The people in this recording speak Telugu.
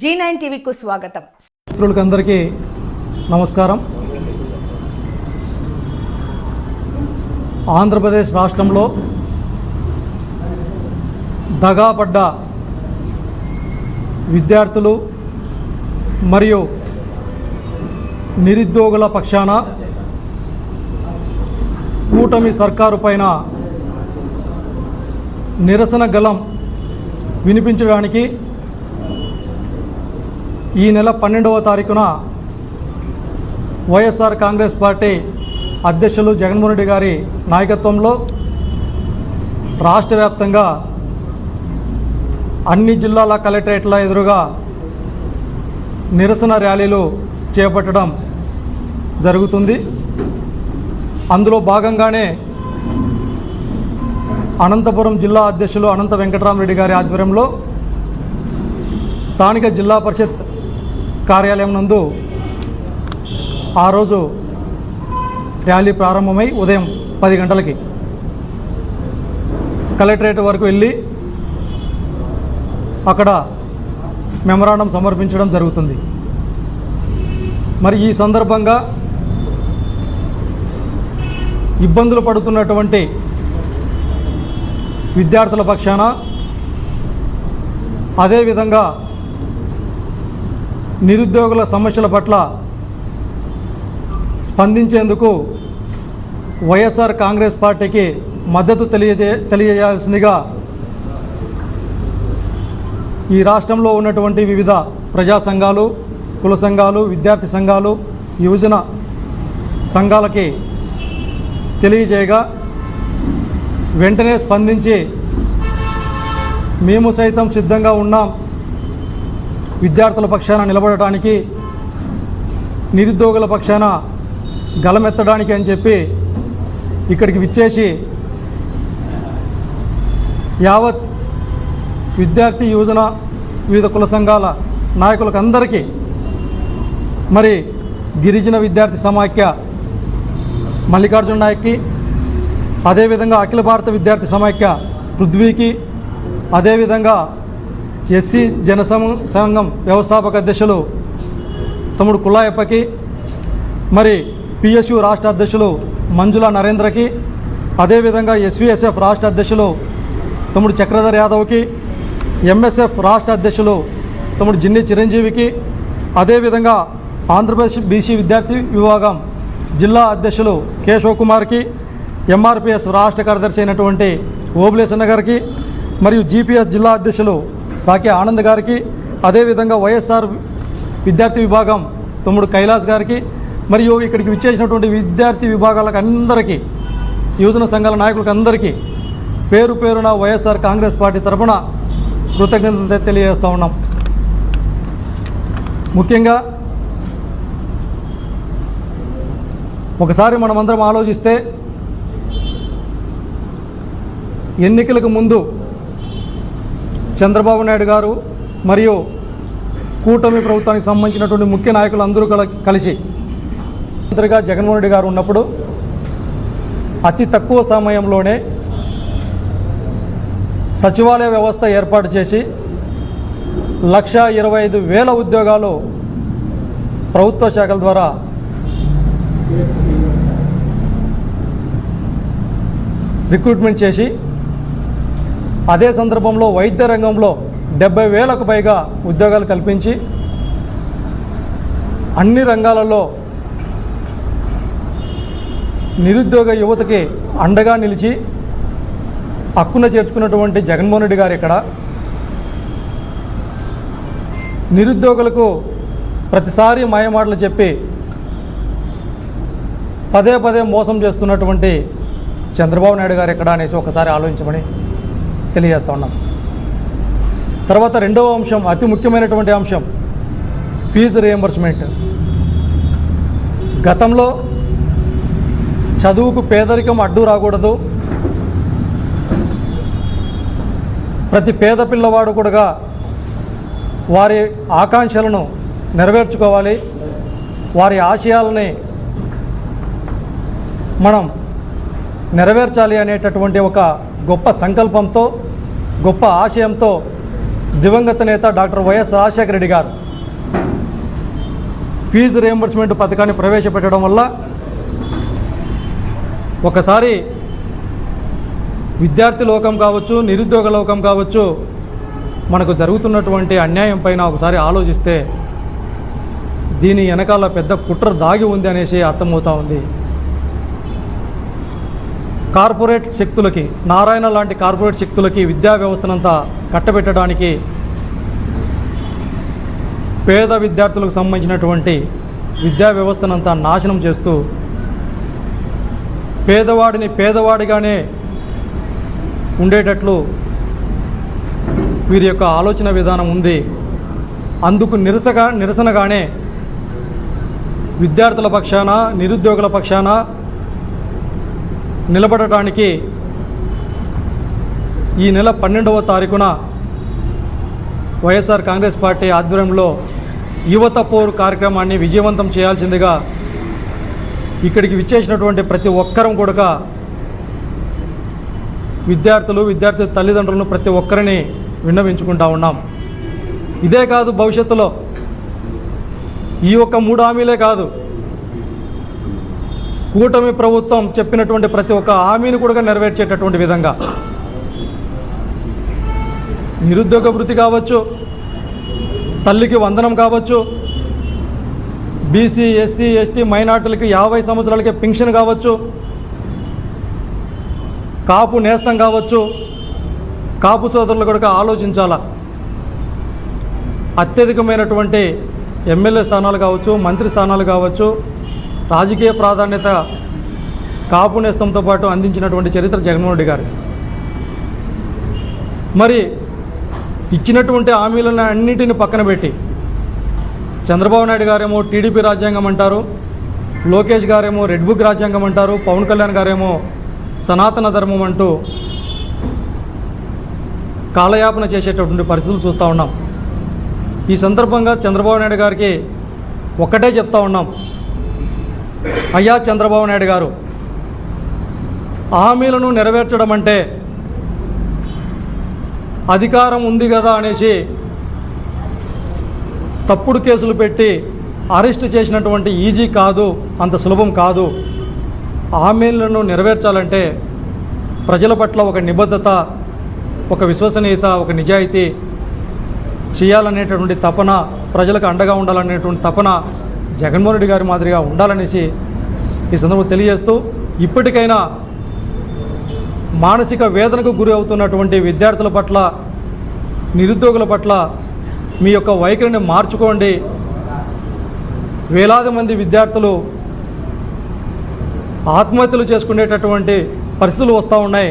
జీ నైన్ టీవీకు స్వాగతం. మిత్రులకందరికీ నమస్కారం. ఆంధ్రప్రదేశ్ రాష్ట్రంలో దగాపడ్డ విద్యార్థులు మరియు నిరుద్యోగుల పక్షాన కూటమి సర్కారు పైన నిరసన గలం వినిపించడానికి ఈ నెల పన్నెండవ తారీఖున వైఎస్ఆర్ కాంగ్రెస్ పార్టీ అధ్యక్షులు జగన్మోహన్ రెడ్డి గారి నాయకత్వంలో రాష్ట్ర వ్యాప్తంగా అన్ని జిల్లాల కలెక్టరేట్ల ఎదురుగా నిరసన ర్యాలీలు చేపట్టడం జరుగుతుంది. అందులో భాగంగానే అనంతపురం జిల్లా అధ్యక్షులు అనంత వెంకటరామరెడ్డి గారి ఆధ్వర్యంలో స్థానిక జిల్లా పరిషత్ కార్యాలయం నందు ఆ రోజు ర్యాలీ ప్రారంభమై ఉదయం పది గంటలకి కలెక్టరేట్ వరకు వెళ్ళి అక్కడ మెమరాండం సమర్పించడం జరుగుతుంది. మరి ఈ సందర్భంగా ఇబ్బందులు పడుతున్నటువంటి విద్యార్థుల పక్షాన అదేవిధంగా నిరుద్యోగుల సమస్యల పట్ల స్పందించేందుకు వైఎస్ఆర్ కాంగ్రెస్ పార్టీకి మద్దతు తెలియజే తెలియజేయాల్సిందిగా ఈ రాష్ట్రంలో ఉన్నటువంటి వివిధ ప్రజా సంఘాలు కుల సంఘాలు విద్యార్థి సంఘాలు యువజన సంఘాలకి తెలియజేయగా వెంటనే స్పందించి మేము సైతం సిద్ధంగా ఉన్నాం. విద్యార్థుల పక్షాన నిలబడటానికి నిరుద్యోగుల పక్షాన గలమెత్తడానికి అని చెప్పి ఇక్కడికి విచ్చేసి యావత్ విద్యార్థి యువజన వివిధ కుల సంఘాల నాయకులకు అందరికీ మరి గిరిజన విద్యార్థి సమాఖ్య మల్లికార్జున నాయక్కి అదేవిధంగా అఖిల భారత విద్యార్థి సమాఖ్య పృథ్వీకి అదేవిధంగా ఎస్సీ జనసమ సంఘం వ్యవస్థాపక అధ్యక్షులు తమ్ముడు కుల్లాయప్పకి మరి పిఎస్యు రాష్ట్ర అధ్యక్షులు మంజుల నరేంద్రకి అదేవిధంగా ఎస్విఎస్ఎఫ్ రాష్ట్ర అధ్యక్షులు తమ్ముడు చక్రధర్ యాదవ్కి ఎంఎస్ఎఫ్ రాష్ట్ర అధ్యక్షులు తమ్ముడు జిన్ని చిరంజీవికి అదేవిధంగా ఆంధ్రప్రదేశ్ బీసీ విద్యార్థి విభాగం జిల్లా అధ్యక్షులు కేశవ్ కుమార్కి ఎంఆర్పిఎస్ రాష్ట్ర కార్యదర్శి అయినటువంటి ఓబులేసన్న గారికి మరియు జీపీఎస్ జిల్లా అధ్యక్షులు సాకే ఆనంద్ గారికి అదేవిధంగా వైఎస్ఆర్ విద్యార్థి విభాగం తమ్ముడు కైలాస్ గారికి మరియు ఇక్కడికి విచ్చేసినటువంటి విద్యార్థి విభాగాలకు అందరికీ యువజన సంఘాల నాయకులకు అందరికీ పేరు పేరున వైఎస్ఆర్ కాంగ్రెస్ పార్టీ తరఫున కృతజ్ఞతలు తెలియజేస్తూ ఉన్నాం. ముఖ్యంగా ఒకసారి మనమందరం ఆలోచిస్తే ఎన్నికలకు ముందు చంద్రబాబు నాయుడు గారు మరియు కూటమి ప్రభుత్వానికి సంబంధించినటువంటి ముఖ్య నాయకులు అందరూ కల- కలిసి మంత్రిగా జగన్మోహన్ రెడ్డి గారు ఉన్నప్పుడు అతి తక్కువ సమయంలోనే సచివాలయ వ్యవస్థ ఏర్పాటు చేసి లక్ష ఇరవై ఐదు వేల ఉద్యోగాలు ప్రభుత్వ శాఖల ద్వారా రిక్రూట్మెంట్ చేసి అదే సందర్భంలో వైద్య రంగంలో డెబ్బై వేలకు పైగా ఉద్యోగాలు కల్పించి అన్ని రంగాలలో నిరుద్యోగ యువతకి అండగా నిలిచి హక్కున చేర్చుకున్నటువంటి జగన్మోహన్ రెడ్డి గారు ఇక్కడ. నిరుద్యోగులకు ప్రతిసారి మాయమాటలు చెప్పి పదే పదే మోసం చేస్తున్నటువంటి చంద్రబాబు నాయుడు గారు ఎక్కడ అనేసి ఒకసారి ఆలోచించమని తెలియజేస్తూ ఉన్నాం. తర్వాత రెండవ అంశం అతి ముఖ్యమైనటువంటి అంశం ఫీజు రియంబర్స్మెంట్ గతంలో చదువుకు పేదరికం అడ్డు రాకూడదు. ప్రతి పేద పిల్లవాడు కూడా వారి ఆకాంక్షలను నెరవేర్చుకోవాలి. వారి ఆశయాలని మనం నెరవేర్చాలి అనేటటువంటి ఒక గొప్ప సంకల్పంతో గొప్ప ఆశయంతో దివంగత నేత డాక్టర్ వైఎస్ రాజశేఖర రెడ్డి గారు ఫీజు రియంబర్స్మెంట్ పథకాన్ని ప్రవేశపెట్టడం వల్ల ఒకసారి విద్యార్థి లోకం కావచ్చు నిరుద్యోగ లోకం కావచ్చు మనకు జరుగుతున్నటువంటి అన్యాయం పైన ఒకసారి ఆలోచిస్తే దీని వెనకాల పెద్ద కుట్ర దాగి ఉంది అనేసి అర్థమవుతా ఉంది. కార్పొరేట్ శక్తులకి నారాయణ లాంటి కార్పొరేట్ శక్తులకి విద్యా వ్యవస్థనంతా కట్టబెట్టడానికి పేద విద్యార్థులకు సంబంధించినటువంటి విద్యా వ్యవస్థనంతా నాశనం చేస్తూ పేదవాడిని పేదవాడిగానే ఉండేటట్లు వీరి యొక్క ఆలోచన విధానం ఉంది. అందుకు నిరసగా నిరసనగానే విద్యార్థుల పక్షాన నిరుద్యోగుల పక్షాన నిలబడటానికి ఈ నెల పన్నెండవ తారీఖున వైఎస్ఆర్ కాంగ్రెస్ పార్టీ ఆధ్వర్యంలో యువత పోరు కార్యక్రమాన్ని విజయవంతం చేయాల్సిందిగా ఇక్కడికి విచ్చేసినటువంటి ప్రతి ఒక్కరం కూడా విద్యార్థులు విద్యార్థి తల్లిదండ్రులను ప్రతి ఒక్కరిని విన్నవించుకుంటా ఉన్నాం. ఇదే కాదు భవిష్యత్తులో. ఈ ఒక్క మూడు హామీలే కాదు. కూటమి ప్రభుత్వం చెప్పినటువంటి ప్రతి ఒక్క హామీని కూడా నెరవేర్చేటటువంటి విధంగా. నిరుద్యోగ వృత్తి కావచ్చు తల్లికి వందనం కావచ్చు బీసీ ఎస్సీ ఎస్టీ మైనార్టీలకి యాభై సంవత్సరాలకి పెన్షన్ కావచ్చు కాపు నేస్తం కావచ్చు కాపు సోదరులు కూడా ఆలోచించాలా? అత్యధికమైనటువంటి ఎమ్మెల్యే స్థానాలు కావచ్చు మంత్రి స్థానాలు కావచ్చు రాజకీయ ప్రాధాన్యత కాపు నేస్తంతో పాటు అందించినటువంటి చరిత్ర జగన్మోహన్ రెడ్డి గారి. మరి ఇచ్చినటువంటి హామీలను అన్నింటిని పక్కన పెట్టి చంద్రబాబు నాయుడు గారేమో టీడీపీ రాజ్యాంగం అంటారు లోకేష్ గారేమో రెడ్ బుక్ రాజ్యాంగం అంటారు పవన్ కళ్యాణ్ గారేమో సనాతన ధర్మం అంటూ కాలయాపన చేసేటటువంటి పరిస్థితులు చూస్తూ ఉన్నాం. ఈ సందర్భంగా చంద్రబాబు నాయుడు గారికి ఒక్కటే చెప్తా ఉన్నాం. అయ్యా చంద్రబాబు నాయుడు గారు హామీలను నెరవేర్చడం అంటే అధికారం ఉంది కదా అనేసి తప్పుడు కేసులు పెట్టి అరెస్ట్ చేసినటువంటి ఈజీ కాదు అంత సులభం కాదు. హామీలను నెరవేర్చాలంటే ప్రజల పట్ల ఒక నిబద్ధత ఒక విశ్వసనీయత ఒక నిజాయితీ చేయాలనేటటువంటి తపన ప్రజలకు అండగా ఉండాలనేటువంటి తపన జగన్మోహన్ రెడ్డి గారి మాదిరిగా ఉండాలనేసి ఈ సందర్భంగా తెలియజేస్తూ ఇప్పటికైనా మానసిక వేదనకు గురి అవుతున్నటువంటి విద్యార్థుల పట్ల నిరుద్యోగుల పట్ల మీ యొక్క వైఖరిని మార్చుకోండి. వేలాది మంది విద్యార్థులు ఆత్మహత్యలు చేసుకునేటటువంటి పరిస్థితులు వస్తూ ఉన్నాయి.